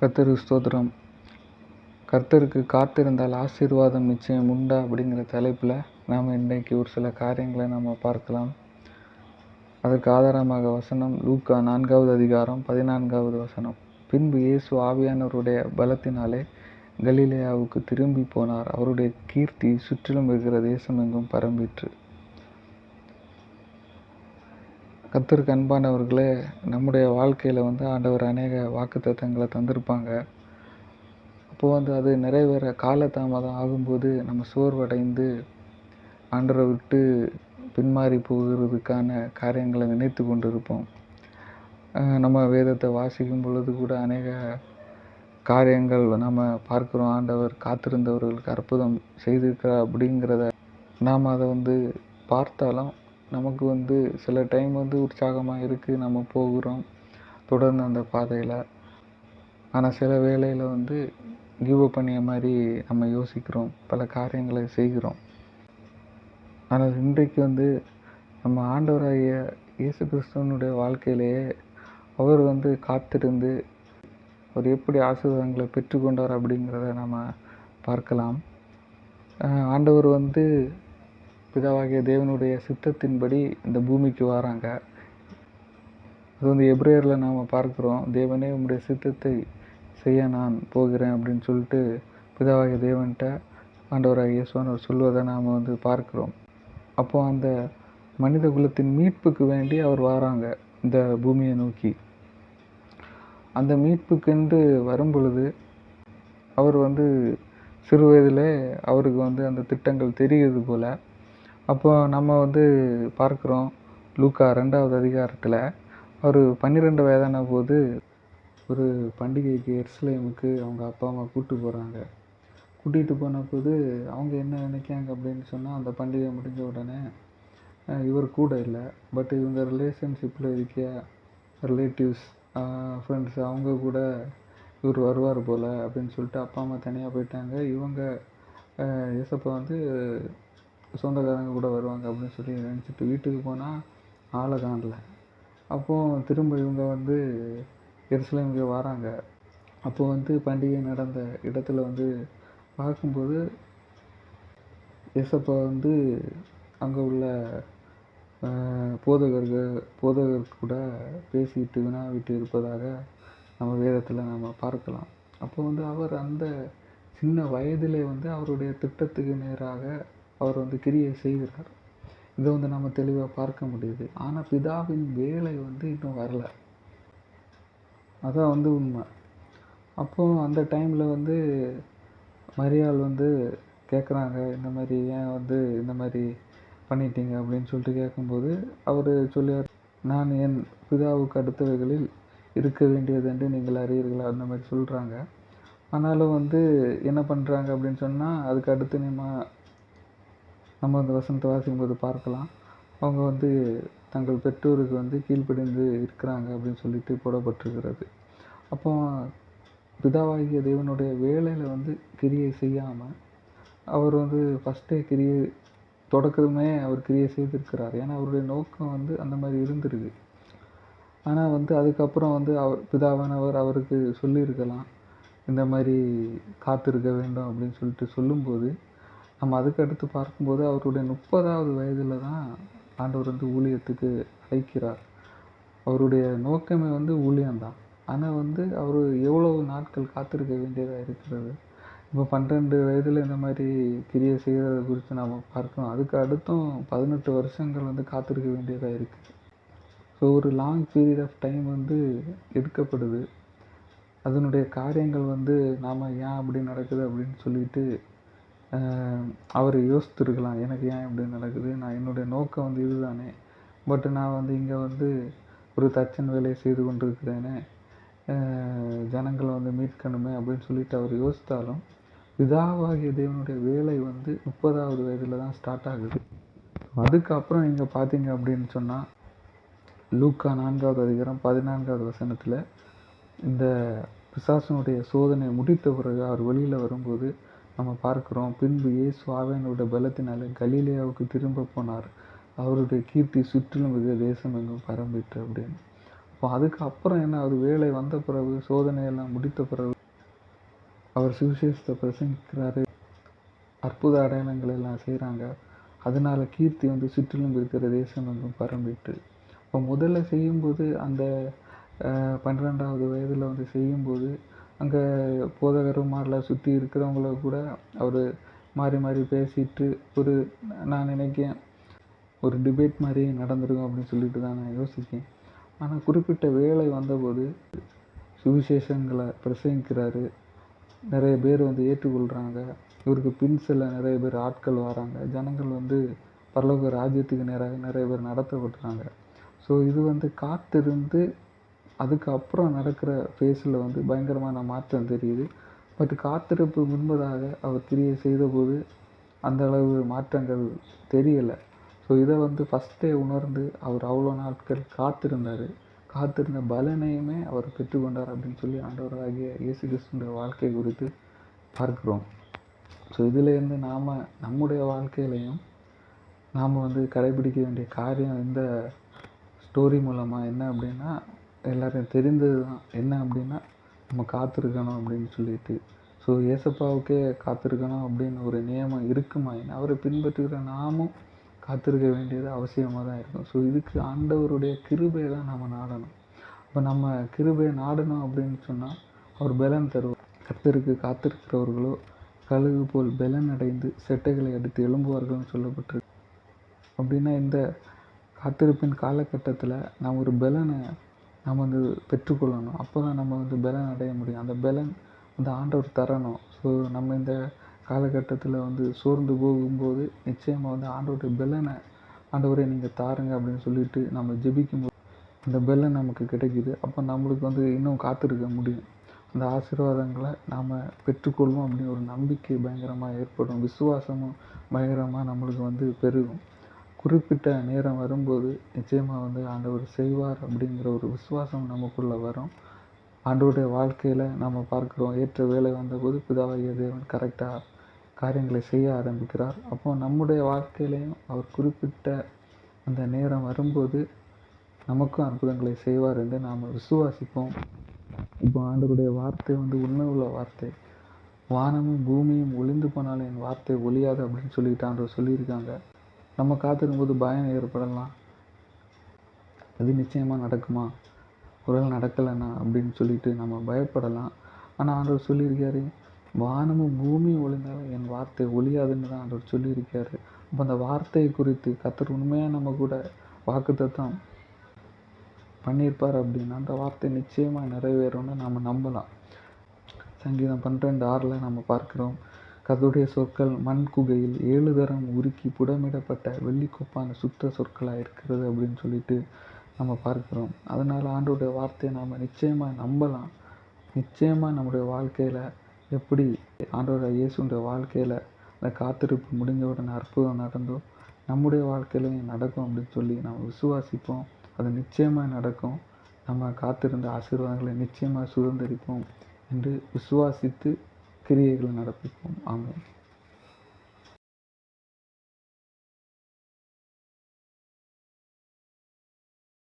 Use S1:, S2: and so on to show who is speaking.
S1: கர்த்தருக்கு ஸ்தோத்திரம். கர்த்தருக்கு காத்திருந்தால் ஆசீர்வாதம் நிச்சயம் உண்டா அப்படிங்கிற தலைப்பில் நாம் இன்றைக்கு ஒரு சில காரியங்களை நம்ம பார்க்கலாம். அதற்கு ஆதாரமாக வசனம் லூக்கா நான்காவது அதிகாரம் பதினான்காவது வசனம். பின்பு இயேசு ஆவியானவருடைய பலத்தினாலே கலிலேயாவுக்கு திரும்பி போனார். அவருடைய கீர்த்தி சுற்றிலும் இருக்கிற தேசம் எங்கும் பரம்பிற்று. கர்த்தருக்கு அன்பானவர்களே நம்முடைய வாழ்க்கையில் வந்து ஆண்டவர் அநேக வாக்குத்தத்தங்களை தந்திருப்பாங்க. அப்போது வந்து அது நிறைவேற காலதாமதம் ஆகும்போது நம்ம சோர்வடைந்து ஆண்டரை விட்டு பின்மாறி போகிறதுக்கான காரியங்களை நினைத்து கொண்டிருப்போம். நம்ம வேதத்தை வாசிக்கும் பொழுது கூட அநேக காரியங்கள் நம்ம பார்க்குறோம். ஆண்டவர் காத்திருந்தவர்களுக்கு அற்புதம் செய்திருக்கிறார் அப்படிங்கிறத நாம் அதை வந்து பார்த்தாலும் நமக்கு வந்து சில டைம் வந்து உற்சாகமாக இருக்குது நம்ம போகிறோம் தொடர்ந்து அந்த பாதையில். ஆனால் சில வேளையில் வந்து கிவ் அப் பண்ணிய மாதிரி நம்ம யோசிக்கிறோம் பல காரியங்களை செய்கிறோம். ஆனால் இன்றைக்கு வந்து நம்ம ஆண்டவராகிய இயேசு கிறிஸ்துவனுடைய வாழ்க்கையிலேயே அவர் வந்து காத்திருந்து அவர் எப்படி ஆசீர்வாதங்களை பெற்றுக்கொண்டார் அப்படிங்கிறத நம்ம பார்க்கலாம். ஆண்டவர் வந்து பிதாவாகிய தேவனுடைய சித்தத்தின்படி இந்த பூமிக்கு வராங்க. அது வந்து எப்ரேயரில் நாம் பார்க்குறோம். தேவனே உம்முடைய சித்தத்தை செய்ய நான் போகிறேன் அப்படின்னு சொல்லிட்டு பிதாவாகிய தேவன்கிட்ட ஆண்டவராக இயேசுவானவர் சொல்வதை நாம் வந்து பார்க்குறோம். அப்போ அந்த மனித குலத்தின் மீட்புக்கு வேண்டி அவர் வராங்க இந்த பூமியை நோக்கி. அந்த மீட்புக்கென்று வரும் பொழுது அவர் வந்து சிறு வயதிலே அவருக்கு வந்து அந்த திட்டங்கள் தெரிகிறது போல் அப்போ நம்ம வந்து பார்க்குறோம் லூக்கா ரெண்டாவது அதிகாரத்தில் அவர் பன்னிரெண்டு வயதான போது ஒரு பண்டிகைக்கு எருசலேமுக்கு அவங்க அப்பா அம்மா கூப்பிட்டு போகிறாங்க கூட்டிகிட்டு போன போது அவங்க என்ன நினைக்காங்க அப்படின்னு சொன்னால் அந்த பண்டிகை முடிஞ்ச உடனே இவர் கூட இல்லை பட் இவங்க ரிலேஷன்ஷிப்பில் இருக்க ரிலேட்டிவ்ஸ் ஃப்ரெண்ட்ஸ் அவங்க கூட இவர் வருவார் போல் அப்படின்னு சொல்லிட்டு அப்பா அம்மா தனியாக போயிட்டாங்க. இவங்க அஹ் ஏசப்பா வந்து சொந்தக்காரங்க கூட வருவாங்க அப்படின்னு சொல்லி நினச்சிட்டு வீட்டுக்கு போனால் ஆளை காணல. அப்போது திரும்ப இவங்க வந்து எருசலேமுக்கு வராங்க. அப்போது வந்து பண்டிகை நடந்த இடத்துல வந்து பார்க்கும்போது ஏசப்பா வந்து அங்கே உள்ள போதகர்கள் போதகர் கூட பேசிட்டு வினாவிட்டு இருப்பதாக நம்ம வேதத்தில் நம்ம பார்க்கலாம். அப்போ வந்து அவர் அந்த சின்ன வயதிலே வந்து அவருடைய திட்டத்துக்கு நேராக அவர் வந்து கிரியை செய்கிறார். இதை வந்து நம்ம தெளிவாக பார்க்க முடியுது. ஆனால் பிதாவின் வேலை வந்து இன்னும் வரல. அதான் வந்து உண்மை. அப்போ அந்த டைமில் வந்து மரியாள் வந்து கேட்குறாங்க இந்த மாதிரி ஏன் வந்து இந்த மாதிரி பண்ணிட்டீங்க அப்படின்னு சொல்லிட்டு கேட்கும்போது அவர் சொல்லியார் நான் என் பிதாவுக்கு அடுத்தவைகளில் இருக்க வேண்டியது என்று நீங்கள் அறியீர்களா? அந்த மாதிரி சொல்கிறாங்க ஆனாலும் வந்து என்ன பண்ணுறாங்க அப்படின்னு சொன்னால் அதுக்கு அடுத்து நம்ம நம்ம அந்த வசனத்தை வாசிக்கும்போது பார்க்கலாம். அவங்க வந்து தங்கள் பெற்றோருக்கு வந்து கீழ்ப்படிந்து இருக்கிறாங்க அப்படின்னு சொல்லிட்டு போடப்பட்டிருக்கிறது. அப்போ பிதாவாகிய தேவனுடைய வேலையில் வந்து கிரியை செய்யாமல் அவர் வந்து ஃபஸ்ட்டே கிரியை தொடக்கமே அவர் கிரியை செய்திருக்கிறார். ஏன்னா அவருடைய நோக்கம் வந்து அந்த மாதிரி இருந்திருக்கு. ஆனால் வந்து அதுக்கப்புறம் வந்து அவர் பிதாவானவர் அவருக்கு சொல்லியிருக்கலாம் இந்த மாதிரி காத்திருக்க வேண்டும் அப்படின்னு சொல்லிட்டு சொல்லும்போது நம்ம அதுக்கு அடுத்து பார்க்கும்போது அவருடைய முப்பதாவது வயதில் தான் ஆண்டவர் வந்து ஊழியத்துக்கு அழைக்கிறார். அவருடைய நோக்கமே வந்து ஊழியம்தான். ஆனால் வந்து அவர் எவ்வளவு நாட்கள் காத்திருக்க வேண்டியதாக இருக்கிறது? இப்போ பன்னெண்டு வயதில் இந்த மாதிரி கிரியை செய்கிறத குறித்து நாம் பார்க்கணும். அதுக்கு அடுத்தும் பதினெட்டு வருஷங்கள் வந்து காத்திருக்க வேண்டியதாக இருக்குது ஸோ ஒரு லாங் பீரியட் ஆஃப் டைம் வந்து எடுக்கப்படுது. அதனுடைய காரியங்கள் வந்து நாம் ஏன் அப்படி நடக்குது அப்படின்னு சொல்லிட்டு அவர் யோசித்திருக்கலாம் எனக்கு ஏன் இப்படி நடக்குது? நான் என்னுடைய நோக்கம் வந்து இதுதானே. பட் நான் வந்து இங்கே வந்து ஒரு தச்சன் வேலையை செய்து கொண்டிருக்கிறேனே ஜனங்களை வந்து மீட்கணுமே அப்படின்னு சொல்லிட்டு அவர் யோசித்தாலும் பிதாவாகிய தேவனுடைய வேலை வந்து முப்பதாவது வயதில் தான் ஸ்டார்ட் ஆகுது. அதுக்கப்புறம் நீங்கள் பார்த்தீங்க அப்படின்னு சொன்னால் லூக்கா நான்காவது அதிகாரம் பதினான்காவது வசனத்தில் இந்த பிசாசனுடைய சோதனை முடித்த பிறகு அவர் வெளியில் வரும்போது நம்ம பார்க்குறோம். பின்பு இயேசு ஆவியானவருடைய பலத்தினாலே கலீலியாவுக்கு திரும்ப போனார். அவருடைய கீர்த்தி சுற்றிலும் மிக தேசம் எங்கும் பரம்பிட்டு அப்படின்னு. இப்போ அதுக்கப்புறம் என்ன? அவர் வேலை வந்த பிறகு சோதனையெல்லாம் முடித்த பிறகு அவர் சுவிசேஷத்தை பிரசங்கிக்கிறாரு. அற்புத அடையாளங்கள் எல்லாம் செய்கிறாங்க அதனால் கீர்த்தி வந்து சுற்றிலும் இருக்கிற தேசம் எங்கும் பரம்பிட்டு இப்போ முதல்ல செய்யும்போது அந்த பன்னிரெண்டாவது வயதில் வந்து செய்யும்போது அங்கே போதகரும் மாதிரிலாம் சுற்றி இருக்கிறவங்கள கூட அவர் மாறி மாறி பேசிட்டு ஒரு நான் நினைக்கிறேன் ஒரு டிபேட் மாதிரி நடந்திருக்கும் அப்படின்னு சொல்லிட்டு தான் நான் யோசிக்கேன். ஆனால் குறிப்பிட்ட வேலை வந்தபோது சுவிசேஷங்களை பிரசங்கிக்கிறாரு. நிறைய பேர் வந்து ஏற்றுக்கொள்கிறாங்க இவருக்கு பின் செல்ல நிறைய பேர் ஆட்கள் வராங்க. ஜனங்கள் வந்து பரலோக ராஜ்யத்துக்கு நேராக நிறைய பேர் நடத்தப்படுறாங்க ஸோ இது வந்து காத்திருந்து அதுக்கப்புறம் நடக்கிற ஃபேஸில் வந்து பயங்கரமான மாற்றம் தெரியுது. பட் காத்திருப்பு முன்பதாக அவர் கிரியை செய்தபோது அந்த அளவு மாற்றங்கள் தெரியலை. ஸோ இதை வந்து ஃபஸ்ட்டே உணர்ந்து அவர் அவ்வளோ நாட்கள் காத்திருந்தார். காத்திருந்த பலனையுமே அவர் பெற்றுக்கொண்டார் அப்படின்னு சொல்லி ஆண்டவராகிய இயேசு கிறிஸ்துடைய வாழ்க்கை குறித்து பார்க்கிறோம். ஸோ இதிலேருந்து நாம் நம்முடைய வாழ்க்கையிலையும் நாம் வந்து கடைபிடிக்க வேண்டிய காரியம் இந்த ஸ்டோரி மூலமாக என்ன அப்படின்னா எல்லோரும் தெரிந்தது தான். என்ன அப்படின்னா நம்ம காத்திருக்கணும் அப்படின்னு சொல்லிட்டு. ஸோ ஏசப்பாவுக்கே காத்திருக்கணும் அப்படின்னு ஒரு நியமம் இருக்குமா? அவரை பின்பற்றுகிற நாமும் காத்திருக்க வேண்டியது அவசியமாக தான் இருக்கும். ஸோ இதுக்கு ஆண்டவருடைய கிருபையை தான் நம்ம நாடணும். இப்போ நம்ம கிருபையை நாடணும் அப்படின்னு சொன்னால் அவர் பலன் தருவார். கத்தருக்கு காத்திருக்கிறவர்களோ கழுகு போல் பலன் அடைந்து செட்டைகளை அடித்து எழும்புவார்கள்னு சொல்லப்பட்டிருக்கு. அப்படின்னா இந்த காத்திருப்பின் காலகட்டத்தில் நாம் ஒரு பலனை நம்ம வந்து பெற்றுக்கொள்ளணும். அப்போ தான் நம்ம வந்து பலன் அடைய முடியும். அந்த பலன் வந்து ஆண்டவர் தரணும். ஸோ நம்ம இந்த காலகட்டத்தில் வந்து சோர்ந்து போகும்போது நிச்சயமாக வந்து ஆண்டவருடைய பலனை ஆண்டவரை நீங்கள் தாருங்க அப்படின்னு சொல்லிட்டு நம்ம ஜெபிக்கும்போது அந்த பலன் நமக்கு கிடைக்கிது. அப்போ நம்மளுக்கு வந்து இன்னும் காத்திருக்க முடியும். அந்த ஆசீர்வாதங்களை நாம் பெற்றுக்கொள்வோம் அப்படின்னு ஒரு நம்பிக்கை பயங்கரமாக ஏற்படும். விசுவாசமும் பயங்கரமாக நம்மளுக்கு வந்து பெருகும். குறிப்பிட்ட நேரம் வரும்போது நிச்சயமாக வந்து ஆண்டவர் செய்வார் அப்படிங்கிற ஒரு விசுவாசம் நமக்குள்ளே வரும். ஆண்டவருடைய வாழ்க்கையில் நம்ம பார்க்குறோம் ஏற்ற வேலை வந்தபோது பிதாவாகிய தேவன் கரெக்டாக காரியங்களை செய்ய ஆரம்பிக்கிறார். அப்போ நம்முடைய வாழ்க்கையிலையும் அவர் குறிப்பிட்ட அந்த நேரம் வரும்போது நமக்கும் அற்புதங்களை செய்வார் என்று நாம் விசுவாசிப்போம். இப்போ ஆண்டவருடைய வார்த்தை வந்து உண்மை உள்ள வார்த்தை. வானமும் பூமியும் ஒளிந்து போனாலும் என் வார்த்தை ஒளியாது அப்படின்னு சொல்லிட்டு ஆண்டவர் சொல்லியிருக்காங்க. நம்ம காத்திருக்கும்போது பயம் ஏற்படலாம். அது நிச்சயமாக நடக்குமா? ஒருவேளை நடக்கலைண்ணா அப்படின்னு சொல்லிட்டு நம்ம பயப்படலாம். ஆனால் ஆண்டவர் சொல்லியிருக்காரு வானமும் பூமியும் ஒளிந்தாலும் என் வார்த்தை ஒழியாதுன்னு தான் ஆண்டவர் சொல்லியிருக்காரு. அப்போ அந்த வார்த்தையை குறித்து கத்தர் உண்மையாக நம்ம கூட வாக்குத்தத்தம் பண்ணியிருப்பார் அப்படின்னா அந்த வார்த்தை நிச்சயமாக நிறைவேறும்னு நம்ம நம்பலாம். சங்கீதம் பன்னிரெண்டு ஆறில் நம்ம பார்க்கிறோம். கர்த்தருடைய சொற்கள் மண் குகையில் ஏழு தரம் உருக்கி புடமிடப்பட்ட வெள்ளிக்கொப்பான சுத்த சொற்களாக இருக்கிறது அப்படின்னு சொல்லிட்டு நம்ம பார்க்கிறோம். அதனால் ஆண்டோடைய வார்த்தையை நாம் நிச்சயமாக நம்பலாம். நிச்சயமாக நம்முடைய வாழ்க்கையில் எப்படி ஆண்டோட இயேசுடைய வாழ்க்கையில் அந்த காத்திருப்பு முடிஞ்ச உடனே அற்புதம் நடந்தோ நம்முடைய வாழ்க்கையிலையும் நடக்கும் அப்படின்னு சொல்லி நம்ம விசுவாசிப்போம். அது நிச்சயமாக நடக்கும். நம்ம காத்திருந்த ஆசீர்வாதங்களை நிச்சயமாக சுதந்திரிப்போம் என்று விசுவாசித்து கிரியைகளை நடப்பிப்போம். ஆமாம்